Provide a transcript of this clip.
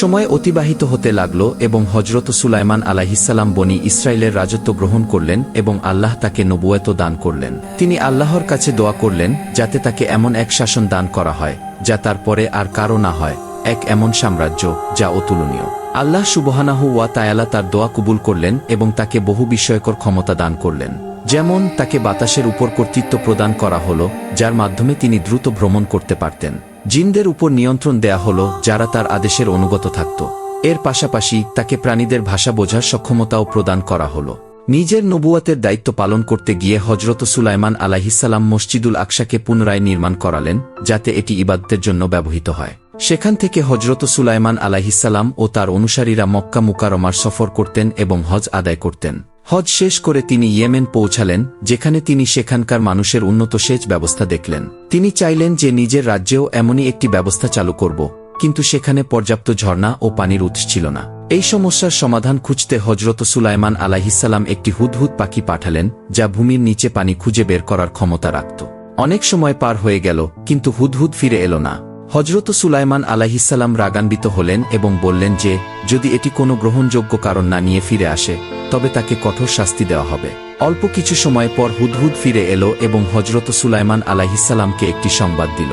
সময় অতিবাহিত হতে লাগল এবং হজরত সুলাইমান আলাহিসাল্লাম বনি ইসরায়েলের রাজত্ব গ্রহণ করলেন এবং আল্লাহ তাকে নবুয়ত দান করলেন। তিনি আল্লাহর কাছে দোয়া করলেন যাতে তাকে এমন এক শাসন দান করা হয়, যা তারপরে আর কারও না হয়, এক এমন সাম্রাজ্য, যা অতুলনীয়। আল্লাহ সুবহানাহু ওয়া তায়ালা তার দোয়া কবুল করলেন এবং তাকে বহু বিস্ময়কর ক্ষমতা দান করলেন। যেমন তাকে বাতাসের উপর কর্তৃত্ব প্রদান করা হল, যার মাধ্যমে তিনি দ্রুত ভ্রমণ করতে পারতেন। জিনদের উপর নিয়ন্ত্রণ দেয়া হল, যারা তার আদেশের অনুগত থাকত। এর পাশাপাশি তাকে প্রাণীদের ভাষা বোঝার সক্ষমতাও প্রদান করা হল। নিজের নবুয়াতের দায়িত্ব পালন করতে গিয়ে হজরত সুলাইমান আলাহিসাল্লাম মসজিদুল আকশাকে পুনরায় নির্মাণ করালেন, যাতে এটি ইবাদতের জন্য ব্যবহৃত হয়। সেখান থেকে হজরত সুলাইমান আলাহিসাল্লাম ও তার অনুসারীরা মক্কা মুকারমার সফর করতেন এবং হজ আদায় করতেন। হজ শেষ করে তিনি ইয়েমেন পৌঁছালেন, যেখানে তিনি সেখানকার মানুষের উন্নত সেচ ব্যবস্থা দেখলেন। তিনি চাইলেন যে নিজের রাজ্যেও এমনই একটি ব্যবস্থা চালু করব, কিন্তু সেখানে পর্যাপ্ত ঝর্ণা ও পানির উৎস ছিল না। এই সমস্যার সমাধান খুঁজতে হজরত সুলাইমান আলাহিসাল্লাম একটি হুদহুদ পাখি পাঠালেন, যা ভূমির নিচে পানি খুঁজে বের করার ক্ষমতা রাখত। অনেক সময় পার হয়ে গেল, কিন্তু হুদহুদ ফিরে এলো না। হজরত সুলাইমান আলাহিসাল্লাম রাগান্বিত হলেন এবং বললেন যে, যদি এটি কোনো গ্রহণযোগ্য কারণ না নিয়ে ফিরে আসে তবে তাকে কঠোর শাস্তি দেওয়া হবে। অল্প কিছু সময় পর হুদহুদ ফিরে এলো এবং হজরত সুলাইমান আলাহিসাল্লামকে একটি সংবাদ দিল।